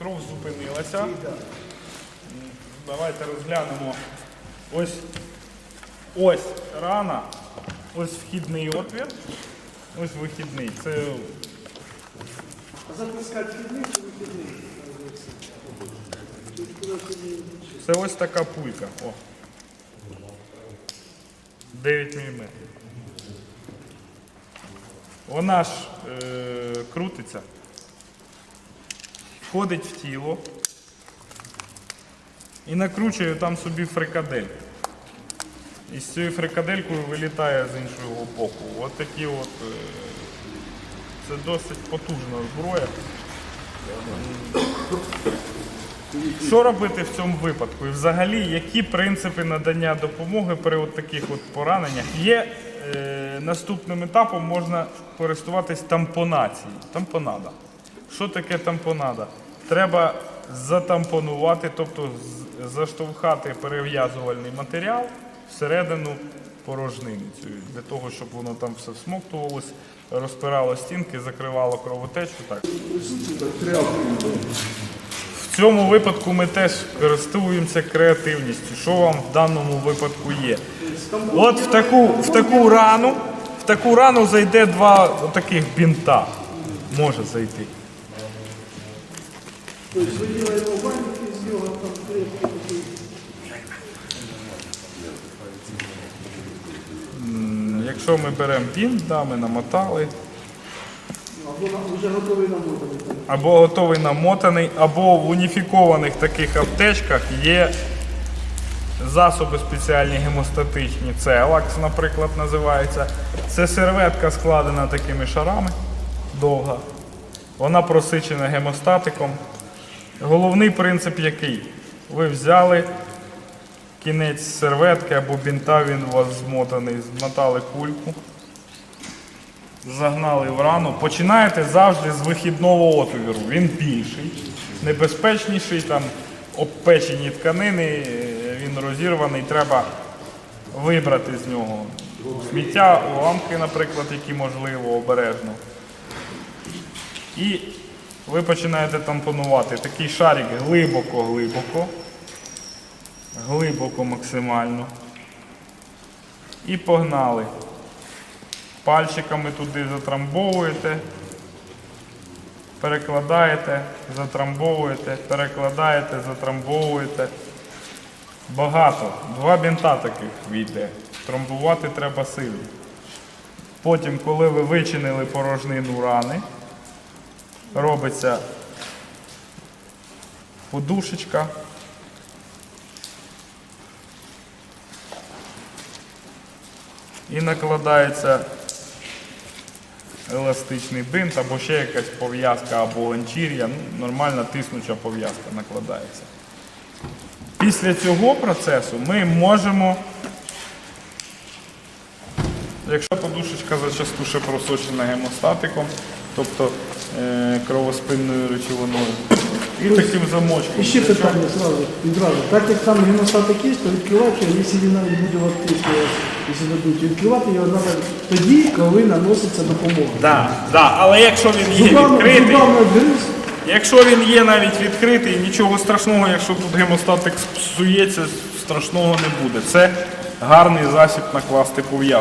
Кров зупинилася. Давайте розглянемо. Ось ось рана, ось вхідний отвір, ось вихідний. Це Запускать фільми чи вихідний? Це ось така пулька. О. 9 мм. Вона ж е, крутиться, входить в тіло і накручує там собі фрикадель. І з цією фрикаделькою вилітає з іншого боку. От такі от. Е, це досить потужна зброя. Що робити в цьому випадку? І взагалі, які принципи надання допомоги при от таких от пораненнях? Є е, наступним етапом можна користуватись тампонацією. Тампонада. Що таке тампонада? Треба затампонувати, тобто заштовхати перев'язувальний матеріал всередину порожнини для того, щоб воно там все всмоктувалось, розпирало стінки, закривало кровотечу. Так. В цьому випадку ми теж користуємося креативністю. Що вам в даному випадку є? От в таку, в таку рану, в таку рану зайде два таких бінта. Може зайти. Тобто виділяємо вальник із нього, там крепкий такий. Якщо ми беремо бінт, да, ми намотали, Або вже готовий намотаний. або готовий намотаний, або в уніфікованих таких аптечках є засоби спеціальні гемостатичні. Це елакс, наприклад, називається. Це серветка складена такими шарами, довга. Вона просичена гемостатиком. Головний принцип який? Ви взяли кінець серветки або бінта, він у вас змотаний, змотали кульку, загнали в рану. Починаєте завжди з вихідного отвіру. Він більший, небезпечніший, там обпечені тканини, він розірваний, треба вибрати з нього сміття, уламки, наприклад, які можливо обережно. І ви починаєте тампонувати такий шарик глибоко-глибоко, глибоко максимально. І погнали. Пальчиками туди затрамбовуєте, перекладаєте, затрамбовуєте, перекладаєте, затрамбовуєте. Багато. Два бінта таких війде. Трамбувати треба сильно. Потім, коли ви вичинили порожнину рани, робиться подушечка. І накладається еластичний бинт або ще якась пов'язка або ланчір'я. Ну, нормальна тиснуча пов'язка накладається. Після цього процесу ми можемо, якщо подушечка зачасту ще просочена гемостатиком, тобто кровоспинною речовиною, і таким замочком. І ще питання зразу, відразу. Так як там геностатик є, то відкривати якщо він навіть буде в якщо дадуть, відкривати його треба тоді, коли наноситься допомога. Да, да, але якщо він є Зубами, відкритий, зубами якщо він є навіть відкритий, нічого страшного, якщо тут гемостатик псується, страшного не буде. Це гарний засіб накласти пов'язку.